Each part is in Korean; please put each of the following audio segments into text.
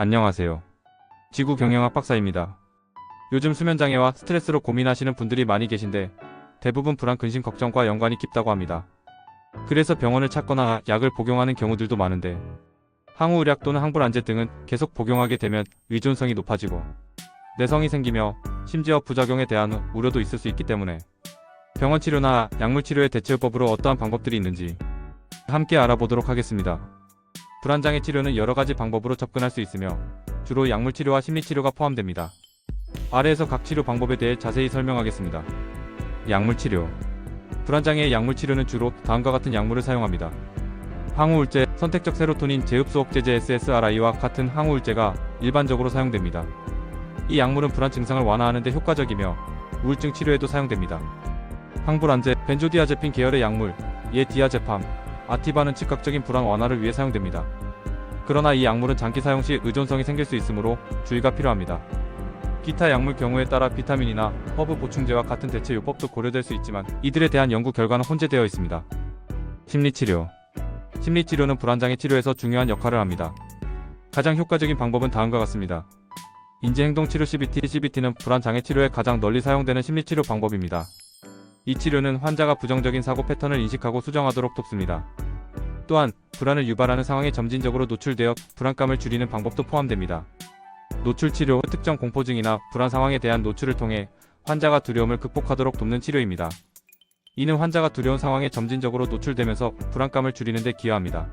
안녕하세요. 지구 경영학 박사입니다. 요즘 수면장애와 스트레스로 고민하시는 분들이 많이 계신데 대부분 불안 근심 걱정과 연관이 깊다고 합니다. 그래서 병원을 찾거나 약을 복용하는 경우들도 많은데 항우울약 또는 항불안제 등은 계속 복용하게 되면 의존성이 높아지고 내성이 생기며 심지어 부작용에 대한 우려도 있을 수 있기 때문에 병원 치료나 약물 치료의 대체요법으로 어떠한 방법들이 있는지 함께 알아보도록 하겠습니다. 불안장애 치료는 여러 가지 방법으로 접근할 수 있으며 주로 약물 치료와 심리 치료가 포함됩니다. 아래에서 각 치료 방법에 대해 자세히 설명하겠습니다. 약물 치료. 불안장애의 약물 치료는 주로 다음과 같은 약물을 사용합니다. 항우울제, 선택적 세로토닌 제흡수 억제제 SSRI와 같은 항우울제가 일반적으로 사용됩니다. 이 약물은 불안 증상을 완화하는 데 효과적이며 우울증 치료에도 사용됩니다. 항불안제, 벤조디아제핀 계열의 약물, 예 디아제팜, 아티바는 즉각적인 불안 완화를 위해 사용됩니다. 그러나 이 약물은 장기 사용 시 의존성이 생길 수 있으므로 주의가 필요합니다. 기타 약물 경우에 따라 비타민이나 허브 보충제와 같은 대체 요법도 고려될 수 있지만 이들에 대한 연구 결과는 혼재되어 있습니다. 심리치료 심리치료는 불안장애 치료에서 중요한 역할을 합니다. 가장 효과적인 방법은 다음과 같습니다. 인지행동치료 CBT CBT는 불안장애 치료에 가장 널리 사용되는 심리치료 방법입니다. 이 치료는 환자가 부정적인 사고 패턴을 인식하고 수정하도록 돕습니다. 또한 불안을 유발하는 상황에 점진적으로 노출되어 불안감을 줄이는 방법도 포함됩니다. 노출 치료, 특정 공포증이나 불안 상황에 대한 노출을 통해 환자가 두려움을 극복하도록 돕는 치료입니다. 이는 환자가 두려운 상황에 점진적으로 노출되면서 불안감을 줄이는 데 기여합니다.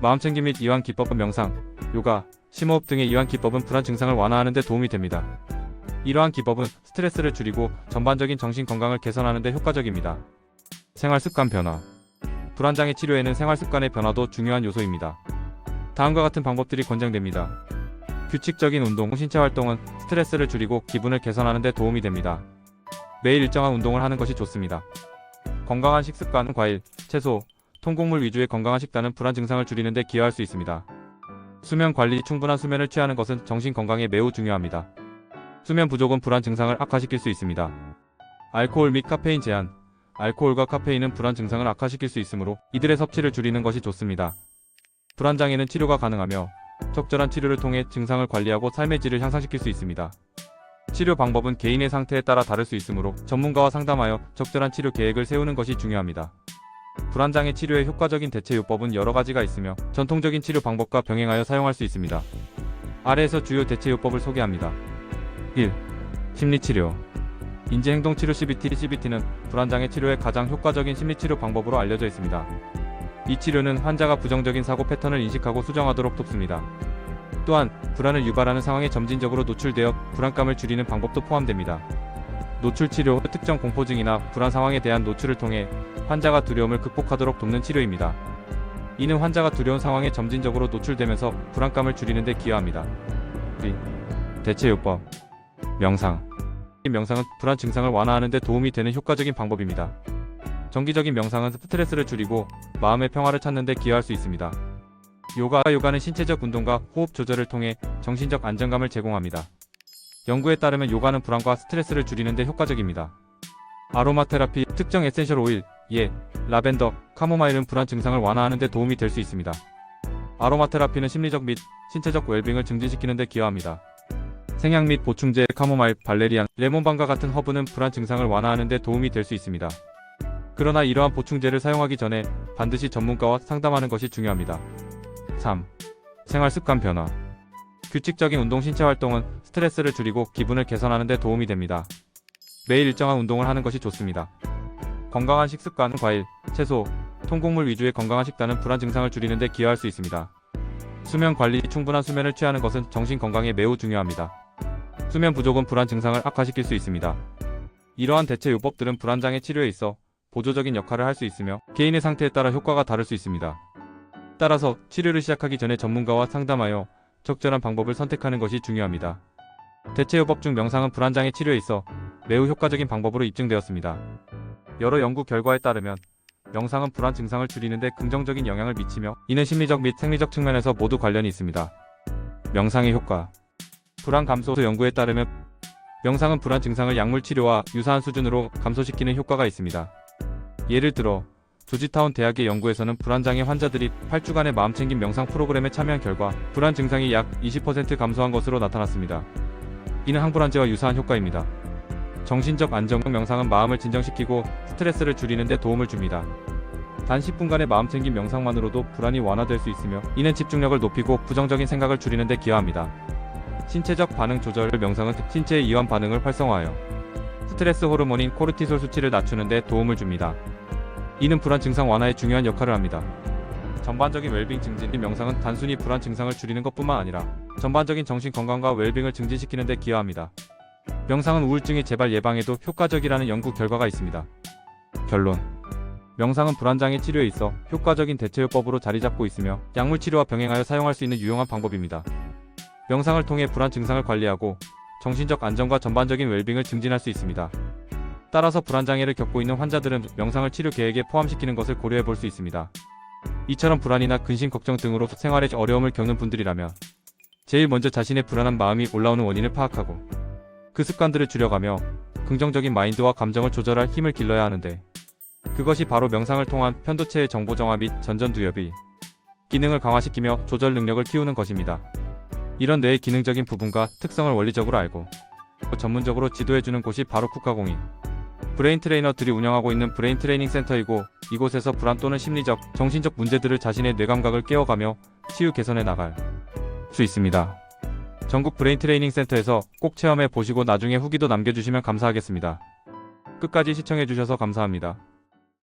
마음챙김 및 이완 기법은 명상, 요가, 심호흡 등의 이완 기법은 불안 증상을 완화하는 데 도움이 됩니다. 이러한 기법은 스트레스를 줄이고 전반적인 정신 건강을 개선하는 데 효과적입니다. 생활 습관 변화. 불안장애 치료에는 생활 습관의 변화도 중요한 요소입니다. 다음과 같은 방법들이 권장됩니다. 규칙적인 운동, 신체 활동은 스트레스를 줄이고 기분을 개선하는 데 도움이 됩니다. 매일 일정한 운동을 하는 것이 좋습니다. 건강한 식습관, 과일, 채소, 통곡물 위주의 건강한 식단은 불안 증상을 줄이는 데 기여할 수 있습니다. 수면 관리, 충분한 수면을 취하는 것은 정신 건강에 매우 중요합니다. 수면 부족은 불안 증상을 악화시킬 수 있습니다. 알코올 및 카페인 제한. 알코올과 카페인은 불안 증상을 악화시킬 수 있으므로 이들의 섭취를 줄이는 것이 좋습니다. 불안 장애는 치료가 가능하며 적절한 치료를 통해 증상을 관리하고 삶의 질을 향상시킬 수 있습니다. 치료 방법은 개인의 상태에 따라 다를 수 있으므로 전문가와 상담하여 적절한 치료 계획을 세우는 것이 중요합니다. 불안장애 치료의 효과적인 대체 요법은 여러 가지가 있으며 전통적인 치료 방법과 병행하여 사용할 수 있습니다. 아래에서 주요 대체 요법을 소개합니다. 1. 심리치료 인지행동치료 CBT CBT는 불안장애 치료의 가장 효과적인 심리치료 방법으로 알려져 있습니다. 이 치료는 환자가 부정적인 사고 패턴을 인식하고 수정하도록 돕습니다. 또한 불안을 유발하는 상황에 점진적으로 노출되어 불안감을 줄이는 방법도 포함됩니다. 노출 치료, 특정 공포증이나 불안 상황에 대한 노출을 통해 환자가 두려움을 극복하도록 돕는 치료입니다. 이는 환자가 두려운 상황에 점진적으로 노출되면서 불안감을 줄이는 데 기여합니다. 2. 대체요법 명상 이 명상은 불안 증상을 완화하는 데 도움이 되는 효과적인 방법입니다. 정기적인 명상은 스트레스를 줄이고 마음의 평화를 찾는 데 기여할 수 있습니다. 요가 요가는 신체적 운동과 호흡 조절을 통해 정신적 안정감을 제공합니다. 연구에 따르면 요가는 불안과 스트레스를 줄이는 데 효과적입니다. 아로마 테라피, 특정 에센셜 오일, 예, 라벤더, 카모마일은 불안 증상을 완화하는 데 도움이 될 수 있습니다. 아로마 테라피는 심리적 및 신체적 웰빙을 증진시키는 데 기여합니다. 생약 및 보충제, 카모마일, 발레리안, 레몬밤과 같은 허브는 불안 증상을 완화하는 데 도움이 될 수 있습니다. 그러나 이러한 보충제를 사용하기 전에 반드시 전문가와 상담하는 것이 중요합니다. 3. 생활 습관 변화. 규칙적인 운동 신체 활동은 스트레스를 줄이고 기분을 개선하는 데 도움이 됩니다. 매일 일정한 운동을 하는 것이 좋습니다. 건강한 식습관, 과일, 채소, 통곡물 위주의 건강한 식단은 불안 증상을 줄이는 데 기여할 수 있습니다. 수면 관리, 충분한 수면을 취하는 것은 정신 건강에 매우 중요합니다. 수면 부족은 불안 증상을 악화시킬 수 있습니다. 이러한 대체 요법들은 불안장애 치료에 있어 보조적인 역할을 할 수 있으며 개인의 상태에 따라 효과가 다를 수 있습니다. 따라서 치료를 시작하기 전에 전문가와 상담하여 적절한 방법을 선택하는 것이 중요합니다. 대체 요법 중 명상은 불안장애 치료에 있어 매우 효과적인 방법으로 입증되었습니다. 여러 연구 결과에 따르면 명상은 불안 증상을 줄이는 데 긍정적인 영향을 미치며 이는 심리적 및 생리적 측면에서 모두 관련이 있습니다. 명상의 효과 불안 감소 연구에 따르면 명상은 불안 증상을 약물 치료와 유사한 수준으로 감소시키는 효과가 있습니다. 예를 들어 조지타운 대학의 연구에서는 불안장애 환자들이 8주간의 마음챙김 명상 프로그램에 참여한 결과 불안 증상이 약 20% 감소한 것으로 나타났습니다. 이는 항불안제와 유사한 효과입니다. 정신적 안정 명상은 마음을 진정시키고 스트레스를 줄이는 데 도움을 줍니다. 단 10분간의 마음챙김 명상만으로도 불안이 완화될 수 있으며 이는 집중력을 높이고 부정적인 생각을 줄이는 데 기여합니다. 신체적 반응 조절 명상은 신체의 이완 반응을 활성화하여 스트레스 호르몬인 코르티솔 수치를 낮추는 데 도움을 줍니다. 이는 불안 증상 완화에 중요한 역할을 합니다. 전반적인 웰빙 증진 명상은 단순히 불안 증상을 줄이는 것뿐만 아니라 전반적인 정신 건강과 웰빙을 증진시키는 데 기여합니다. 명상은 우울증의 재발 예방에도 효과적이라는 연구 결과가 있습니다. 결론 명상은 불안장애 치료에 있어 효과적인 대처요법으로 자리 잡고 있으며 약물 치료와 병행하여 사용할 수 있는 유용한 방법입니다. 명상을 통해 불안 증상을 관리하고 정신적 안정과 전반적인 웰빙을 증진할 수 있습니다. 따라서 불안 장애를 겪고 있는 환자들은 명상을 치료 계획에 포함시키는 것을 고려해 볼 수 있습니다. 이처럼 불안이나 근심 걱정 등으로 생활에 어려움을 겪는 분들이라면 제일 먼저 자신의 불안한 마음이 올라오는 원인을 파악하고 그 습관들을 줄여가며 긍정적인 마인드와 감정을 조절할 힘을 길러야 하는데 그것이 바로 명상을 통한 편도체의 정보 정화 및 전전두엽이 기능을 강화시키며 조절 능력을 키우는 것입니다. 이런 뇌의 기능적인 부분과 특성을 원리적으로 알고 전문적으로 지도해주는 곳이 바로 국가공인 브레인 트레이너들이 운영하고 있는 브레인 트레이닝 센터이고 이곳에서 불안 또는 심리적, 정신적 문제들을 자신의 뇌감각을 깨워가며 치유 개선해 나갈 수 있습니다. 전국 브레인 트레이닝 센터에서 꼭 체험해 보시고 나중에 후기도 남겨주시면 감사하겠습니다. 끝까지 시청해주셔서 감사합니다.